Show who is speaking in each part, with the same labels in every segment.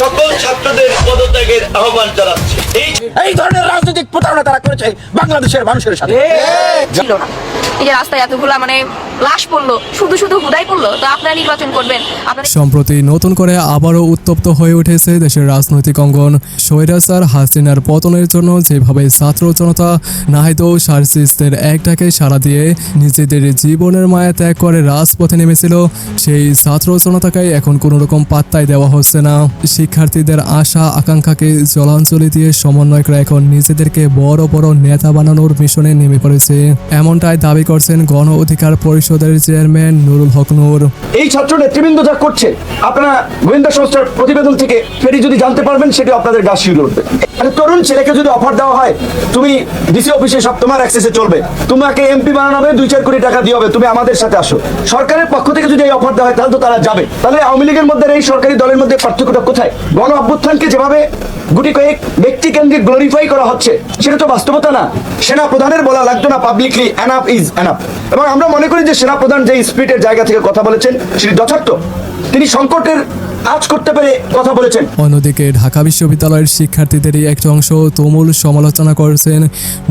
Speaker 1: সকল ছাত্রদের পদত্যাগের আহ্বান জানাচ্ছি। এই
Speaker 2: ধরনের করেছে বাংলাদেশের মানুষের সাথে।
Speaker 3: ছিল না। এই যে রাস্তায় এতগুলা মানে লাশ পড়ল শুধু শুধু হুদাই পড়ল তো আপনারা নির্বাচন করবেন।
Speaker 4: সম্প্রতি নতুন করে আবারও উত্তপ্ত হয়ে উঠেছে দেশের রাজনৈতিক অঙ্গন। স্বৈরাচার হাসিনার পতনের জন্য যেভাবে ছাত্র জনতা নাহিদো সার্সিসদের একটাকে সাড়া দিয়ে নিজেদের জীবনের মায়া ত্যাগ করে রাজপথে নেমেছিল সেই ছাত্র জনতাকে এখন কোনো রকম পাত্তাই দেওয়া হচ্ছে না। শিক্ষার্থীদের আশা আকাঙ্ক্ষাকে জলাঞ্জলি দিয়ে সমন্বয়করা এখন নিজেদেরকে বড় বড় নেতা বানানোর মিশনে নেমে পড়েছে। এমনটাই দাবি করছেন গণ অধিকার পরিষদের চেয়ারম্যান নুরুল হক নূর।
Speaker 2: এই ছাত্র নেতৃবৃন্দ যা করছে, আপনারা গোয়েন্দা সংস্থার প্রতিবেদন থেকে ফেরি যদি জানতে পারবেন, সেটি আপনাদের গা শিউরে উঠবে। তরুণ ছেলেকে যদি অফার দেওয়া হয়, তুমি ডিসি অফিসে সব তোমার অ্যাক্সেসে চলবে। তোমাকে এমপি বানানো হবে দুই চার কোটি টাকা দিয়ে হবে, তুমি আমাদের সাথে আসো। সরকারের পক্ষ থেকে যদি এই অফার দেওয়া হয়, তাহলে তো তারা যাবে। তাহলে আওয়ামী লীগের মধ্যে এই সরকারি দলের মধ্যে পার্থক্যটা কোথায়? গণ অভ্যুত্থানকে যেভাবে গুটি কয়েক ব্যক্তি কেন্দ্রিক গ্লোরিফাই করা হচ্ছে। সেটা তো বাস্তবতা না। সেনা প্রধানের বলা লাগতো না পাবলিকলি এনাফ ইজ এনাফ এবং আমরা মনে করি যে সেনা প্রধান যে স্পিডের জায়গা থেকে কথা বলেছেন, সেটি যথার্থ। তিনি সংকটের আজ করতে পেরে কথা বলেছেন।
Speaker 4: অন্যদিকে ঢাকা বিশ্ববিদ্যালয়ের শিক্ষার্থীদেরই একটি অংশ তুমুল সমালোচনা করছেন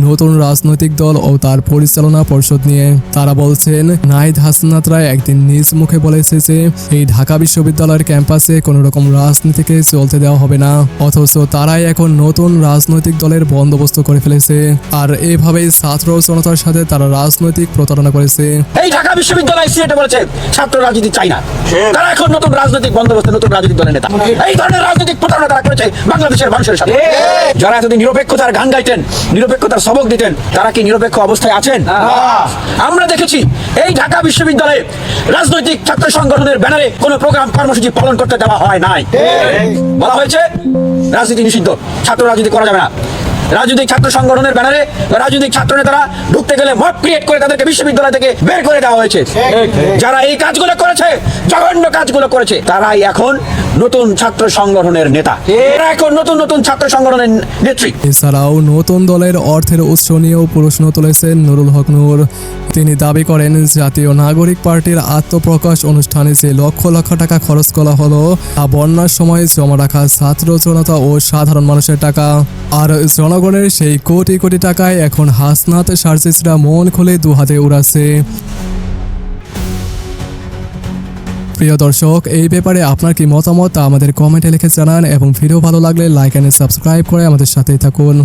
Speaker 4: নতুন রাজনৈতিক দল ও তার পরিচালনা পর্ষদ নিয়ে। তারা বলছেন নাহিদ হাসনাত রায় একদিন নিজ মুখে বলেছে যে এই ঢাকা বিশ্ববিদ্যালয়ের ক্যাম্পাসে কোনো রকম রাজনীতিকে চলতে দেওয়া হবে না। অথচ তারাই এখন নতুন রাজনৈতিক দলের বন্দোবস্ত করে ফেলেছে। আর এভাবেই ছাত্র জনতার সাথে তারা রাজনৈতিক প্রতারণা করেছে।
Speaker 2: এই ঢাকা বিশ্ববিদ্যালয় বলেছে ছাত্র রাজনীতি চাই না। তারা এখন নতুন রাজনৈতিক বন্দোবস্ত নতুন রাজনৈতিক দলের নেতা। এই ধরনের রাজনৈতিক প্রতারণা তারা করেছে বাংলাদেশের মানুষের সাথে। যারা এতদিন নিরপেক্ষতার গান গাইতেন নিরপেক্ষতার সবক দিতেন তারা কি নিরপেক্ষ অবস্থায় আছেন? আমরা দেখেছি এই ঢাকা বিশ্ববিদ্যালয়ে রাজনৈতিক ছাত্র সংগঠনের ব্যানারে কোনো প্রোগ্রাম কর্মসূচি পালন করতে দেওয়া হয় নাই। বলা হয়েছে রাজনীতি নিষিদ্ধ ছাত্র রাজনীতি করা যাবে না। রাজনৈতিক ছাত্র সংগঠনের ব্যানারে রাজনৈতিক ছাত্র নেতারা ঢুকতে গেলে মত ক্রিয়েট করে তাদেরকে বিশ্ববিদ্যালয় থেকে বের করে দেওয়া হয়েছে। যারা এই কাজগুলো করেছে, জঘন্য কাজগুলো করেছে, তারাই এখন নতুন ছাত্র সংগঠনের নেতা। এরা এখন নতুন নতুন ছাত্র সংগঠনের নেত্রী।
Speaker 4: এছাড়াও নতুন দলের অর্থের উৎস নিয়েও প্রশ্ন তুলেছেন নুরুল হক নূর। তিনি দাবি করেন, জাতীয় নাগরিক পার্টির আত্মপ্রকাশ অনুষ্ঠানে যে লক্ষ লক্ষ টাকা খরচ করা হলো, তা বন্যার সময় জমা রাখা ছাত্র জনতা ও সাধারণ মানুষের টাকা। আর জনগণের সেই কোটি কোটি টাকায় এখন হাসনাত সার্জিসরা মন খুলে দু হাতে উড়াচ্ছে। প্রিয় দর্শক, এই ব্যাপারে আপনার কি মতামত তা আমাদের কমেন্টে লিখে জানান এবং ভিডিও ভালো লাগলে লাইক অ্যান্ড সাবস্ক্রাইব করে আমাদের সাথেই থাকুন।